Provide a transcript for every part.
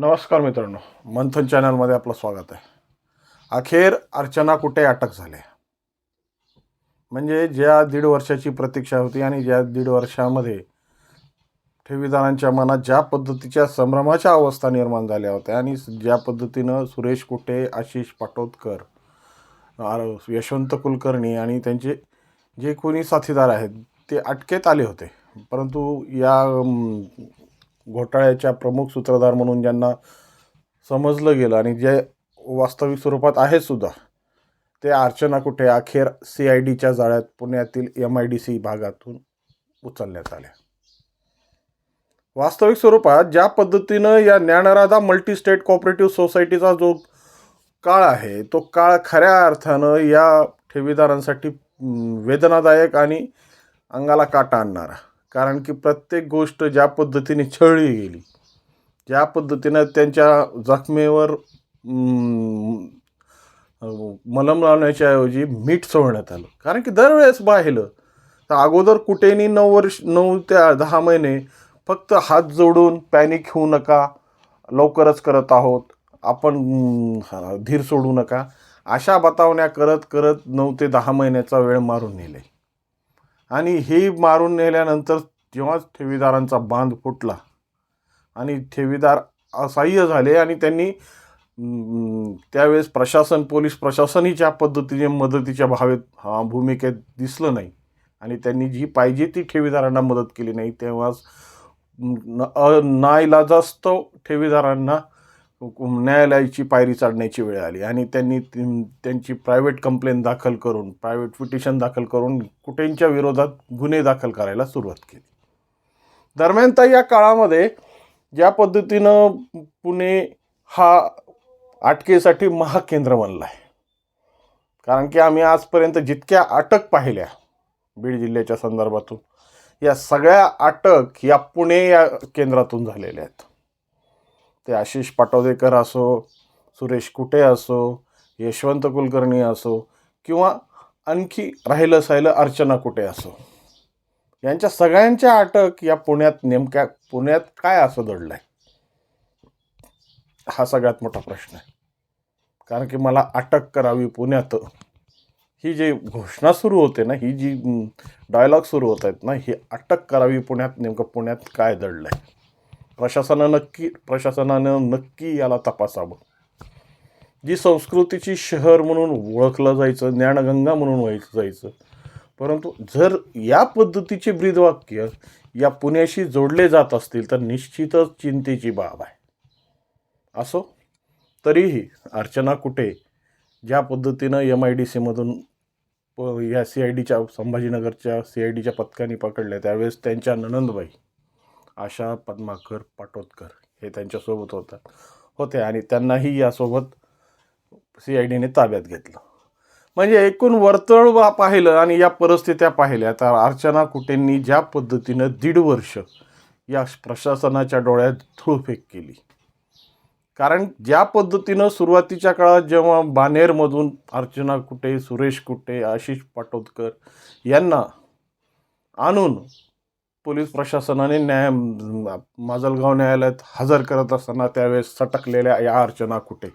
नमस्कार मित्रांनो मंथन चॅनलमध्ये आपलं स्वागत आहे. अखेर अर्चना कुठे अटक झाले? म्हणजे ज्या दीड वर्षाची प्रतीक्षा होती आणि ज्या दीड वर्षामध्ये ठेवीदारांच्या मनात ज्या पद्धतीच्या संभ्रमाच्या अवस्था निर्माण झाल्या होत्या आणि ज्या पद्धतीनं सुरेश कुटे आशिष पाटोदकर यशवंत कुलकर्णी आणि त्यांचे जे कोणी साथीदार आहेत ते अटकेत आले होते. परंतु या घोटाळ्याच्या प्रमुख सूत्रधार म्हणून ज्यांना समजलं गेलं आणि जे वास्तविक स्वरूपात आहेत सुद्धा ते अर्चना कुठे अखेर सी आय डीच्या जाळ्यात पुण्यातील एम आय डी सी भागातून उचलण्यात आल्या. वास्तविक स्वरूपात ज्या पद्धतीनं या ज्ञानराधा मल्टी स्टेट कॉपरेटिव्ह सोसायटीचा जो काळ आहे तो काळ खऱ्या अर्थानं या ठेवीदारांसाठी वेदनादायक आणि अंगाला काटा आणणारा. कारण की प्रत्येक गोष्ट ज्या पद्धतीने छळली गेली ज्या पद्धतीनं त्यांच्या जखमेवर मलम लावण्याच्या ऐवजी मीठ चोळण्यात आलं. कारण की दरवेळेस पाहिलं तर अगोदर कुठेनी नऊ वर्ष नऊ ते दहा महिने फक्त हात जोडून पॅनिक होऊ नका लवकरच करत आहोत आपण धीर सोडू नका. अशा बतावण्या करत करत नऊ ते दहा महिन्याचा वेळ मारून नेले. आणि हे मारून नेल्यानंतर जेव्हाच ठेवीदारांचा बांध फुटला. आणि ठेवीदार असह्य झाले आणि त्यांनी त्यावेळेस प्रशासन पोलीस प्रशासनही ज्या पद्धतीने मदतीच्या भावेत भूमिकेत दिसलं नाही आणि त्यांनी जी पाहिजे ती ठेवीदारांना मदत केली नाही तेव्हाच नाईलाजास्तव ठेवीदारांना न्यायालयाची पायरी चढण्याची वेळ आली आणि त्यांनी त्यांची प्रायव्हेट कंप्लेंट दाखल करून प्रायव्हेट पिटिशन दाखल करून कुठेंच्या विरोधात गुन्हे दाखल करायला सुरुवात केली. दरम्यान तर या काळामध्ये ज्या पद्धतीनं पुणे हा अटकेसाठी महाकेंद्र बनला आहे कारण की आम्ही आजपर्यंत जितक्या अटक पाहिल्या बीड जिल्ह्याच्या संदर्भातून या सगळ्या अटक या पुणे या केंद्रातून झालेल्या आहेत. ते आशिष पाटोदेकर असो सुरेश कुटे असो यशवंत कुलकर्णी असो किंवा आणखी राहिलं साहिलं अर्चना कुटे असो. यांच्या सगळ्यांच्या अटक या पुण्यात नेमक्या पुण्यात काय असं दडलं आहे हा सगळ्यात मोठा प्रश्न आहे. कारण की मला अटक करावी पुण्यात. ही जी घोषणा सुरू होते ना ही जी डायलॉग सुरू होत आहेत ना ही अटक करावी पुण्यात नेमकं पुण्यात काय दडलं आहे प्रशासनानं नक्की प्रशासनानं नक्की याला तपासावं. जी संस्कृतीची शहर म्हणून ओळखलं जायचं ज्ञानगंगा म्हणून व्हायचं जायचं परंतु जर या पद्धतीचे ब्रीदवाक्य या पुण्याशी जोडले जात असतील तर निश्चितच चिंतेची बाब आहे. असो तरीही अर्चना कुठे ज्या पद्धतीनं एम आय डी सीमधून प- या सी आय डीच्या संभाजीनगरच्या सी आय डीच्या पथकाने पकडल्या त्यावेळेस त्यांच्या ननंदबाई आशा पद्माकर पाटोदकर हे त्यांच्यासोबत होतात. होते आणि त्यांनाही यासोबत सी आय डीने ताब्यात घेतलं. म्हणजे एकूण वर्तुळ वा पाहिलं आणि या परिस्थित्या पाहिल्या तर अर्चना कुटेंनी ज्या पद्धतीनं दीड वर्ष या प्रशासनाच्या डोळ्यात धूळफेक केली. कारण ज्या पद्धतीनं सुरुवातीच्या काळात जेव्हा बानेरमधून अर्चना कुटे सुरेश कुटे आशिष पाटोदकर यांना आणून पोलीस प्रशासनाने न्याय माजलगाव न्यायालयात हजर करत असताना त्यावेळेस सटकलेल्या या अर्चना कुटे.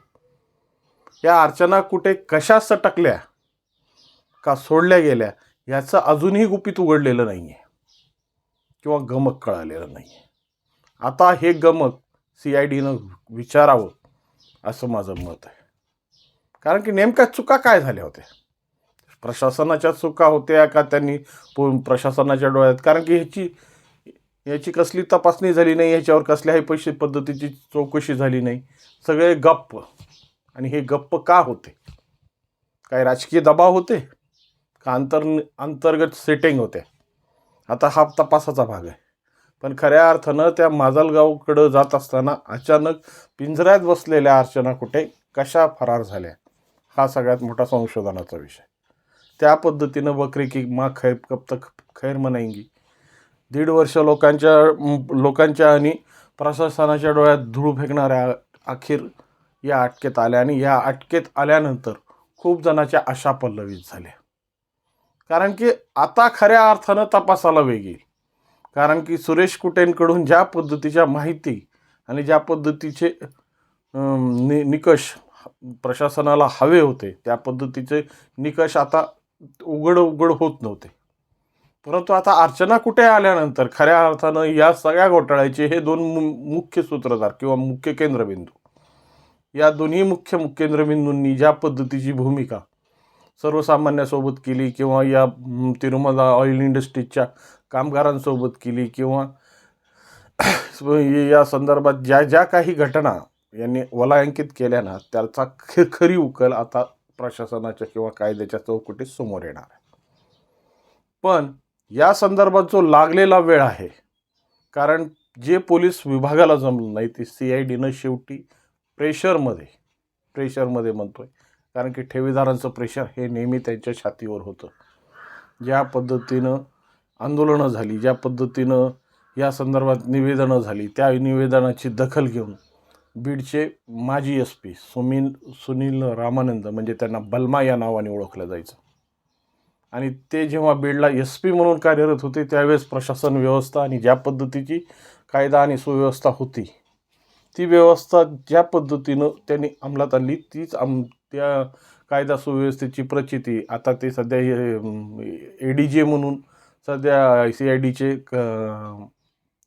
या अर्चना कुठे कशा सटकल्या का सोडल्या गेल्या याचं अजूनही गुपित उघडलेलं नाही आहे किंवा गमक कळालेलं नाही आहे आता हे गमक सी आय डीनं विचारावं असं माझं मत आहे. कारण की नेमक्या चुका काय झाल्या होत्या? प्रशासनाच्या चुका होत्या का त्यांनी पो- प्रशासनाच्या डोळ्यात? कारण की ह्याची याची कसली तपासणी झाली नाही ह्याच्यावर कसल्याही पैसे पद्धतीची चौकशी झाली नाही. सगळे गप्प. आणि हे गप्प का होते? काय राजकीय दबाव होते? का अंतर अंतर्गत सेटिंग होत्या? आता हा तपासाचा भाग आहे. पण खऱ्या अर्थानं त्या माजलगावकडं जात असताना अचानक पिंजऱ्यात बसलेल्या अर्चना कुठे कशा फरार झाल्या? हा सगळ्यात मोठा संशोधनाचा विषय. त्या पद्धतीनं बकरी की मा खैर कब तक खैर म्हणायंगी दीड वर्ष लोकांच्या लोकांच्या आणि प्रशासनाच्या डोळ्यात धूळ फेकणाऱ्या अखेर या अटकेत आल्या आणि या अटकेत आल्यानंतर खूप जणांच्या आशा पल्लवित झाल्या. कारण की आता खऱ्या अर्थानं तपासाला वेग येईल. कारण की सुरेश कुटेंकडून ज्या पद्धतीच्या माहिती आणि ज्या पद्धतीचे नि निकष प्रशासनाला हवे होते त्या पद्धतीचे निकष आता उघड उघड होत नव्हते. परंतु आता अर्चना कुठे आल्यानंतर खऱ्या अर्थानं या सगळ्या घोटाळ्याचे हे दोन मु- मुख्य सूत्रधार किंवा मुख्य केंद्रबिंदू या दोन्ही मुख्य केंद्रबिंदूंनी ज्या पद्धतीची भूमिका सर्वसामान्यासोबत केली किंवा या तिरुमला ऑइल इंडस्ट्रीजच्या कामगारांसोबत केली किंवा या संदर्भात ज्या ज्या काही घटना यांनी वलांकित केल्या ना त्याचा ख खरी उकल आता प्रशासनाच्या किंवा कायद्याच्या चौकटीत समोर येणार आहे. पण या संदर्भात जो लागलेला वेळ आहे कारण जे पोलीस विभागाला जमलं नाही ते सी आय डीनं शेवटी प्रेशरमध्ये प्रेशरमध्ये म्हणतोय. कारण की ठेवीदारांचं प्रेशर हे नेहमी त्यांच्या छातीवर होतं. ज्या पद्धतीनं आंदोलनं झाली ज्या पद्धतीनं या संदर्भात निवेदनं झाली त्या निवेदनाची दखल घेऊन बीडचे माजी एस पी सुनील सुनील रामानंद म्हणजे त्यांना बलमा या नावाने ओळखलं जायचं. आणि ते जेव्हा बीडला एस पी म्हणून कार्यरत होते त्यावेळेस प्रशासन व्यवस्था आणि ज्या पद्धतीची कायदा आणि सुव्यवस्था होती ती व्यवस्था ज्या पद्धतीनं त्यांनी अंमलात आणली तीच आम त्या कायदा सुव्यवस्थेची प्रचिती. आता ते सध्या ए डी जे म्हणून सध्या सी आय डीचे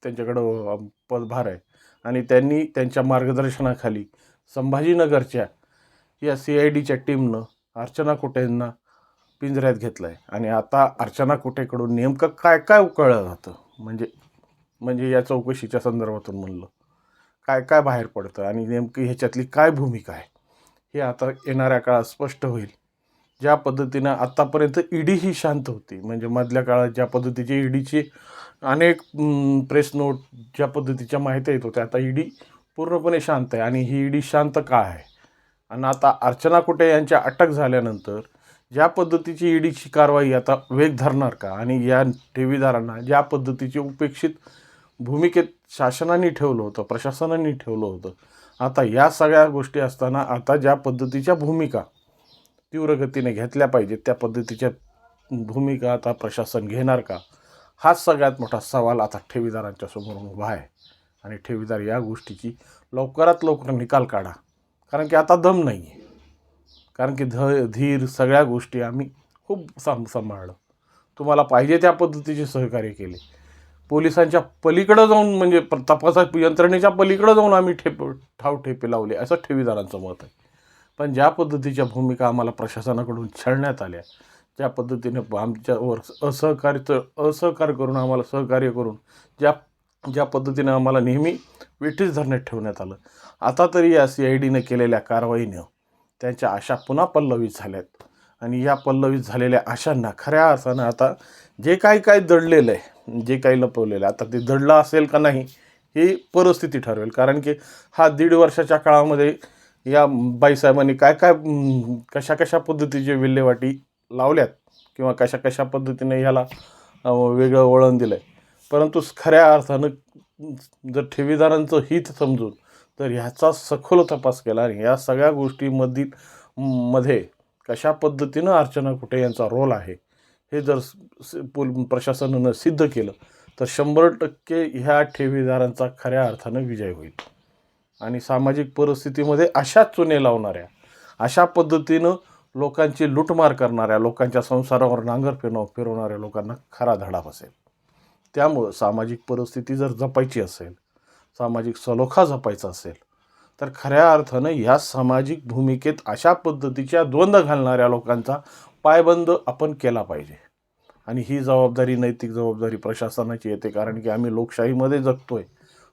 त्यांच्याकडं पदभार आहे. आणि त्यांनी त्यांच्या मार्गदर्शनाखाली संभाजीनगरच्या या सी आय डीच्या टीमनं अर्चना कुटेंना पिंजऱ्यात घेतलं आहे आणि आता अर्चना कुटेकडून नेमकं काय काय उकळलं जातं म्हणजे म्हणजे या चौकशीच्या संदर्भातून म्हणलं. काय काय बाहेर पडतं? आणि नेमकी ह्याच्यातली काय भूमिका आहे? हे आता येणाऱ्या काळात स्पष्ट होईल. ज्या पद्धतीनं आत्तापर्यंत ईडी ही शांत होती म्हणजे मधल्या काळात ज्या पद्धतीची ईडीची अनेक प्रेस नोट ज्या पद्धतीच्या माहिती येत होत्या. आता ईडी पूर्णपणे शांत आहे. आणि ही ईडी शांत का आहे? आणि आता अर्चना कुटे यांच्या अटक झाल्यानंतर ज्या पद्धतीची ईडीची कारवाई आता वेग धरणार का? आणि या ठेवीदारांना ज्या पद्धतीची उपेक्षित भूमिकेत शासनाने ठेवलं होतं प्रशासनाने ठेवलं होतं आता या सगळ्या गोष्टी असताना आता ज्या पद्धतीच्या भूमिका तीव्र गतीने घेतल्या पाहिजेत त्या पद्धतीच्या भूमिका आता प्रशासन घेणार का? हाच सगळ्यात मोठा सवाल आता ठेवीदारांच्या समोरून उभा आहे. आणि ठेवीदार या गोष्टीची लवकरात लवकर निकाल काढा. कारण की आता दम नाही आहे कारण की ध धीर सगळ्या गोष्टी आम्ही खूप सांभ सांभाळलं. तुम्हाला पाहिजे त्या पद्धतीचे सहकार्य केले. पोलिसांच्या पलीकडं जाऊन म्हणजे प- तपासा यंत्रणेच्या पलीकडं जाऊन आम्ही ठेप ठाव ठेपे लावले. असं ठेवीदारांचं मत आहे. पण ज्या पद्धतीच्या भूमिका आम्हाला प्रशासनाकडून छळण्यात आल्या ज्या पद्धतीने आमच्यावर असहकार्य असहकार्य करून आम्हाला सहकार्य करून ज्या ज्या पद्धतीने आम्हाला नेहमी वेठीस धरण्यात ठेवण्यात आलं. आता तरी या सी आय डीनं केलेल्या कारवाईनं त्यांच्या आशा पुन्हा पल्लवित झाल्यात. आणि या पल्लवित झालेल्या आशांना खऱ्या अर्थानं आता जे काही काय दडलेलं आहे जे काही लपवलेलं आहे आता ते दडलं असेल का नाही ही परिस्थिती ठरवेल. कारण की हा दीड वर्षाच्या काळामध्ये या बाईसाहेबांनी काय काय कशा कशा पद्धतीचे विल्हेवाटी लावल्यात किंवा कशा कशा पद्धतीने ह्याला वेगळं वळण दिलं आहे परंतु खऱ्या अर्थानं जर ठेवीदारांचं हित समजून तर ह्याचा सखोल तपास केला आणि ह्या सगळ्या गोष्टीमधील मध्ये कशा पद्धतीनं अर्चना कुठे यांचा रोल आहे हे जर स- पोल प्रशासनानं सिद्ध केलं तर शंभर टक्के ह्या ठेवीदारांचा खऱ्या अर्थानं विजय होईल. आणि सामाजिक परिस्थितीमध्ये अशा चुने लावणाऱ्या अशा पद्धतीनं लोकांची लूटमार करणाऱ्या लोकांच्या संसारावर नांगर फिरव फिरवणाऱ्या लोकांना खरा धडा बसेल. त्यामुळं सामाजिक परिस्थिती जर जपायची असेल सामाजिक सलोखा जपायचा असेल तर खऱ्या अर्थानं या सामाजिक भूमिकेत अशा पद्धतीच्या द्वंद्व घालणाऱ्या लोकांचा पायबंद आपण केला पाहिजे. आणि ही जबाबदारी नैतिक जबाबदारी प्रशासनाची येते कारण की आम्ही लोकशाहीमध्ये जगतोय.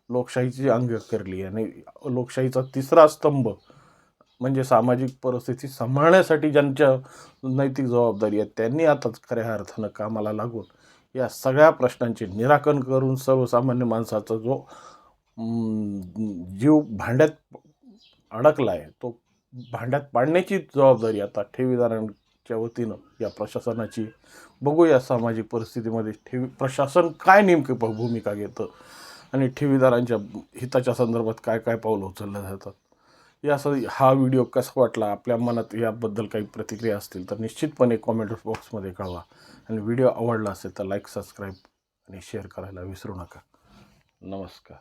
लोकशाहीची अंग करली आणि लोकशाहीचा तिसरा स्तंभ म्हणजे सामाजिक परिस्थिती सांभाळण्यासाठी ज्यांच्या नैतिक जबाबदारी आहेत त्यांनी आता खऱ्या अर्थानं कामाला लागून या सगळ्या प्रश्नांचे निराकरण करून सर्वसामान्य माणसाचा जो जीव भांड्यात अडकला आहे तो भांड्यात पाडण्याची जबाबदारी आता ठेवीदारांच्या वतीनं या प्रशासनाची बघूया सामाजिक परिस्थितीमध्ये ठेवी प्रशासन काय नेमकी भूमिका घेतं आणि ठेवीदारांच्या हिताच्या संदर्भात काय काय पावलं उचलल्या जातात या असं हा व्हिडिओ कसा वाटला? आपल्या मनात याबद्दल काही प्रतिक्रिया असतील तर निश्चितपणे कॉमेंट बॉक्समध्ये कळवा. आणि व्हिडिओ आवडला असेल तर लाईक सबस्क्राईब आणि शेअर करायला विसरू नका. नमस्कार.